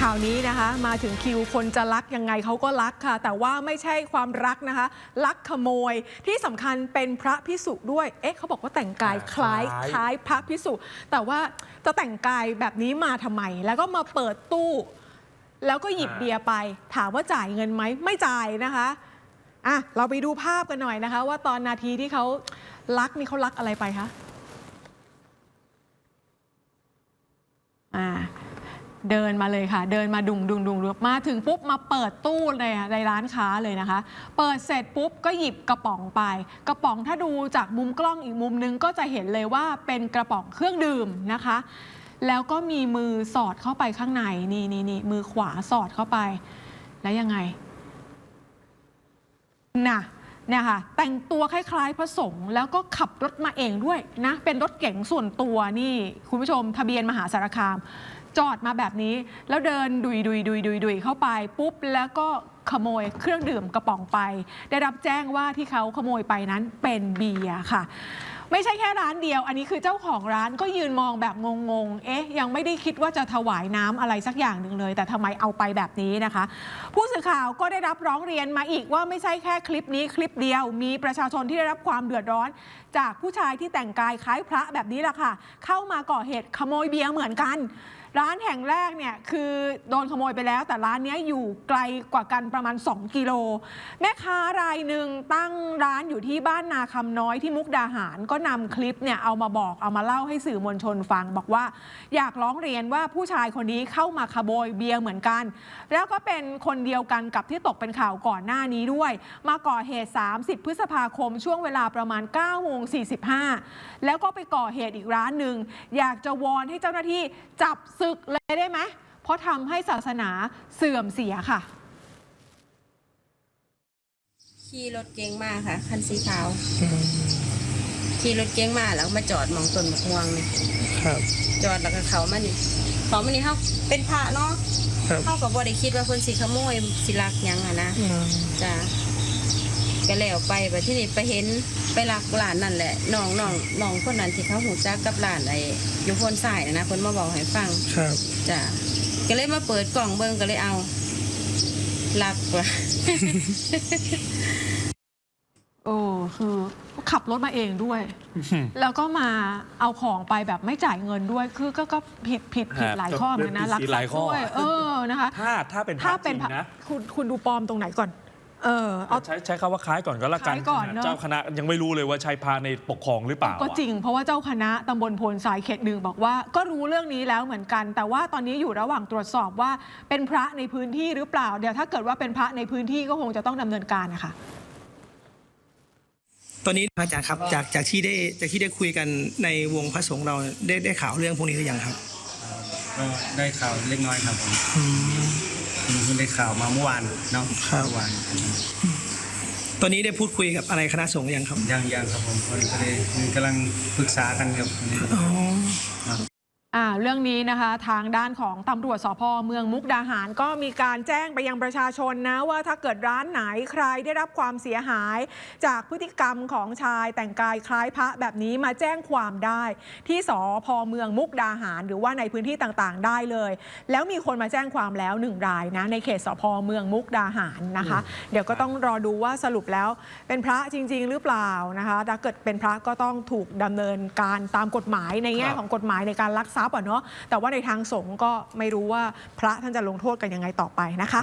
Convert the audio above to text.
ข่าวนี้นะคะมาถึงคิวคนจะรักยังไงเขาก็รักค่ะ แต่ว่าไม่ใช่ความรักนะคะลักขโมยที่สำคัญเป็นพระพิสุด้วย เอ๊ะเขาบอกว่าแต่งกายคล้ายคล้ายคล้ายพระพิสุแต่ว่าจะแต่งกายแบบนี้มาทำไม แล้วก็มาเปิดตู้ แล้วก็หยิบเบียร์ไป ถามว่าจ่ายเงินไหมไม่จ่ายนะคะอะเราไปดูภาพกันหน่อยนะคะ ว่าตอนนาทีที่เขาลักนี่เขาลักอะไรไปคะอ่า เดินมาเลยค่ะ เดินมาดุงดุงดุงดุงมาถึงปุ๊บมาเปิดตู้เลยค่ะในร้านค้าเลยนะคะ เปิดเสร็จปุ๊บก็หยิบกระป๋องไป กระป๋องถ้าดูจากมุมกล้องอีกมุมนึงก็จะเห็นเลยว่าเป็นกระป๋องเครื่องดื่มนะคะ แล้วก็มีมือสอดเข้าไปข้างในนี่นี่นี่มือขวาสอดเข้าไป แล้วยังไงน่ะเนี่ยค่ะแต่งตัวคล้ายๆพระสงฆ์แล้วก็ขับรถมาเองด้วยนะ เป็นรถเก๋งส่วนตัวนี่ คุณผู้ชมทะเบียนมหาสารคาม จอดมาแบบนี้ แล้วเดินดุยดุยดุยดุยดุยเข้าไปปุ๊บแล้วก็ขโมยเครื่องดื่มกระป๋องไป ได้รับแจ้งว่าที่เขาขโมยไปนั้นเป็นเบียร์ค่ะ ไม่ใช่แค่ร้านเดียว อันนี้คือเจ้าของร้านก็ยืนมองแบบงงๆ เอ๊ะ ยังไม่ได้คิดว่าจะถวายน้ำอะไรสักอย่างหนึ่งเลย แต่ทำไมเอาไปแบบนี้นะคะ ผู้สื่อข่าวก็ได้รับร้องเรียนมาอีกว่าไม่ใช่แค่คลิปนี้คลิปเดียว มีประชาชนที่ได้รับความเดือดร้อน จากผู้ชายที่แต่งกายคล้ายพระแบบนี้แหละค่ะ เข้ามาก่อเหตุขโมยเบียร์เหมือนกัน ร้านแห่งแรกเนี่ยคือโดนขโมยไปแล้ว แต่ร้านเนี้ยอยู่ไกลกว่ากันประมาณ 2 กิโล แม่ค้ารายหนึ่งตั้งร้านอยู่ที่บ้านนาคำน้อยที่มุกดาหาร ก็นำคลิปเนี่ยเอามาบอกเอามาเล่าให้สื่อมวลชนฟัง บอกว่าอยากร้องเรียนว่าผู้ชายคนนี้เข้ามาขโมยเบียร์เหมือนกัน แล้วก็เป็นคนเดียวกันกับที่ตกเป็นข่าวก่อนหน้านี้ด้วย มาก่อเหตุ 30 พฤษภาคมช่วงเวลาประมาณ9โมง45 แล้วก็ไปก่อเหตุอีกร้านหนึ่งอยากจะวอนให้เจ้าหน้าที่จับศึกเลยได้ไหมเพราะทำให้ศาสนาเสื่อมเสียค่ะ ขี่รถเก๋งมาค่ะ คันสีขาว ขี่รถเก๋งมาแล้วมาจอดหมองต้นมะม่วงนี่ครับ จอดแล้วก็เขามานี่เขามานี่เขาเป็นพระเนาะครับ เขาก็บ่ได้คิดว่าเพิ่นสิขโมยสิลักหยังอะนะอืมจ้ะ ก็แล้วไปบัดที่นี่ไปเห็นไปลักหลานนั่นแหละน้องน้องน้องคนนั้นที่เขาหูจักกับหลานไอ้อยู่พ้นสายน่ะนะเพิ่นมาบอกให้ฟังครับ จ้ะก็เลยมาเปิดกล่องเบิ่งก็เลยเอาลักว่ะ โอ้คือขับรถมาเองด้วย แล้วก็มาเอาของไปแบบไม่จ่ายเงินด้วย คือก็ก็ผิดผิดผิดฮะหลายข้อเหมือนกันนะผิดรักผิดทหรัลาพยย์ข้อ ด้วย เออนะคะ ถ้าถ้าเป็นพถ้าระจเป็นริงพระนะ คุณคุณดูปลอมตรงไหนก่อน เออเอา ใช้ใช้คำว่าคล้ายก่อนก็แล้วกันคล้ายก่อนเนอะ เจ้าคณะยังไม่รู้เลยว่าใช่พาในปกครองหรือเปล่าก็จริงเพราะว่าเจ้าคณะตำบลโพนสายเขตหนึ่งบอกว่า ก็รู้เรื่องนี้แล้วเหมือนกัน แต่ว่าตอนนี้อยู่ระหว่างตรวจสอบว่าเป็นพระในพื้นที่หรือเปล่า เดี๋ยวถ้าเกิดว่าเป็นพระในพื้นที่ก็คงจะต้องดำเนินการนะคะ ตอนนี้พระอาจารย์ครับจากจากที่ได้จากที่ได้คุยกันในวงพระสงฆ์เราได้ได้ข่าวเรื่องพวกนี้หรือยังครับ ก็ได้ข่าวเล็กน้อยครับผมอืมเพิ่ง ได้ข่าวมาเมื่อวานเนาะครับ เมื่อวานตอนนี้ได้พูดคุยกับอะไรคณะสงฆ์ยังครับ ยังยังครับผมคนก็เลยกำลังปรึกษากันครับอ๋อ อ่าเรื่องนี้นะคะทางด้านของตำรวจสพเมืองมุกดาหาร ก็มีการแจ้งไปยังประชาชนนะว่าถ้าเกิดร้านไหนใครได้รับความเสียหาย จากพฤติกรรมของชายแต่งกายคล้ายพระแบบนี้มาแจ้งความได้ ที่สพเมืองมุกดาหาร หรือว่าในพื้นที่ต่างๆ ได้เลย แล้วมีคนมาแจ้งความแล้วหนึ่งรายนะในเขตสพเมืองมุกดาหารนะคะ เดี๋ยวก็ต้องรอดูว่าสรุปแล้วเป็นพระจริง ๆ หรือเปล่านะคะถ้าเกิดเป็นพระก็ต้องถูกดำเนินการตามกฎหมายในแง่ครับของกฎหมายในการลักทรัพย์อะเนาะแต่ว่าในทางสงฆ์ก็ไม่รู้ว่าพระท่านจะลงโทษกันยังไงต่อไปนะคะ